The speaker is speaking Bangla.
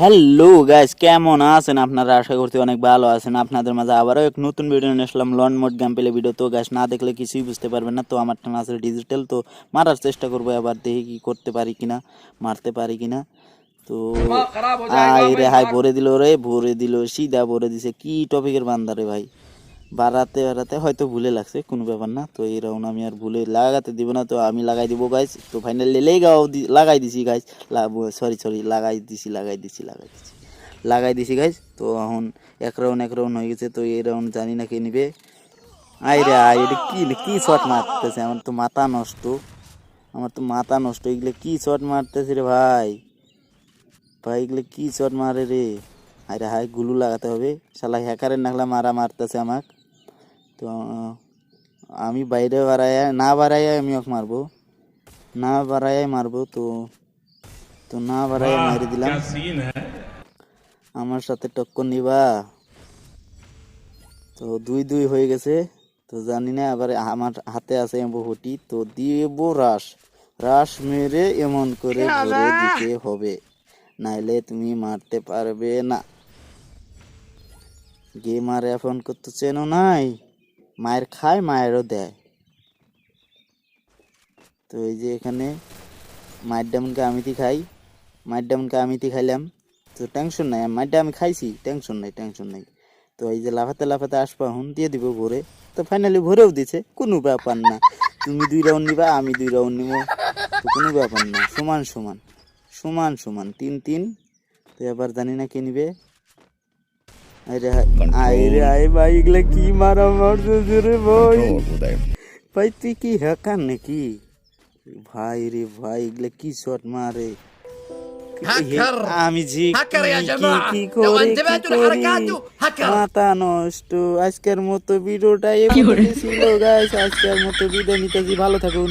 হ্যালো গাইস কেমন আছেন আপনারা? আশা করছি অনেক ভালো আছেন। আপনাদের মাঝে আবারও এক নতুন ভিডিও নিয়ে আসলাম। লন মোড গেম পেলে ভিডিও তো গাছ না দেখলে কিছুই বুঝতে পারবেন না। তো আমার না আছে ডিজিটাল তো মারার চেষ্টা করব আবার দেখি কি করতে পারি কিনা মারতে পারি কিনা। তো আই রে হাই ভরে দিল রে ভরে দিল সিধা ভরে দিছে। কি টপিকের বান্দারে ভাই? বাড়াতে বাড়াতে হয়তো ভুলে লাগছে, কোনো ব্যাপার না। তো এই রাউন্ড আমি আর ভুলে লাগাতে দিব না, তো আমি লাগাই দিব গাইজ তো ফাইনালি লেগাও দি- লাগাই দিছি গাইজ সরি সরি লাগাই দিছি লাগাই দিছি লাগাই দিছি। লাগাই দিছি গাইজ তো এখন এক রাউন্ড এক রাউন্ড হয়ে গেছে, তো এই রাউন্ড জানি না কে নিবে। আই রে আই এটা কি কি শট মারতেছে? আমার তো মাথা নষ্ট। আমার তো মাথা নষ্ট, এগুলো কি শট মারতেছে রে ভাই? ভাই, এগুলো কি শট মারে রে? আরে হাই গুলু লাগাতে হবে। শালা হ্যাকারের নাকলা মারা মারতেছে আমাক। তো আমি বাইরে বাড়ায় না বাড়াই আমি ওকে মারবো। না বাড়াই মারবো তো তো না বাড়াই মারি দিলাম। আমার সাথে টক্কর নিবা। তো দুই দুই হয়ে গেছে। তো জানি না আবার আমার হাতে আছে বহুটি তো দিব রাস রাস মেরে এমন করে ধরে দিতে হবে। নাইলে তুমি মারতে পারবে না। গেমার এখন করতে চেনো নাই? মায়ের খায়, মায়েরও দেয়। তো এই যে এখানে মায়ের ডামনকে আমিতি খাই, মায়ের ডামনকে আমিতি খাইলাম। তো টেনশন নাই মায়েরটা আমি খাইছি টেনশন নাই টেনশন নাই। তো এই যে লাফাতে লাফাতে আসবা হুন দিয়ে দিব ভরে। তো ফাইনালি ভরেও দিছে, কোনো ব্যাপার না। তুমি দুই রাউন্ড নিবা, আমি দুই রাউন্ড নিব। তো কোনো ব্যাপার না, সমান সমান সমান সমান, তিন তিন। তো এবার জানি না কে নিবে। আরে আরে আরে ভাই এগুলা কি মারা মারছিস রে ভাই? ভাই তুই কি হ্যাকার নাকি? ভাই রে ভাই এগুলা কি শট মারে? আমি জি কি করে মাথা নষ্ট। আজকের মতো ভিডিওটা ছিল গাইস আজকের মতো ভিডিও নিতেছি। ভালো থাকুন।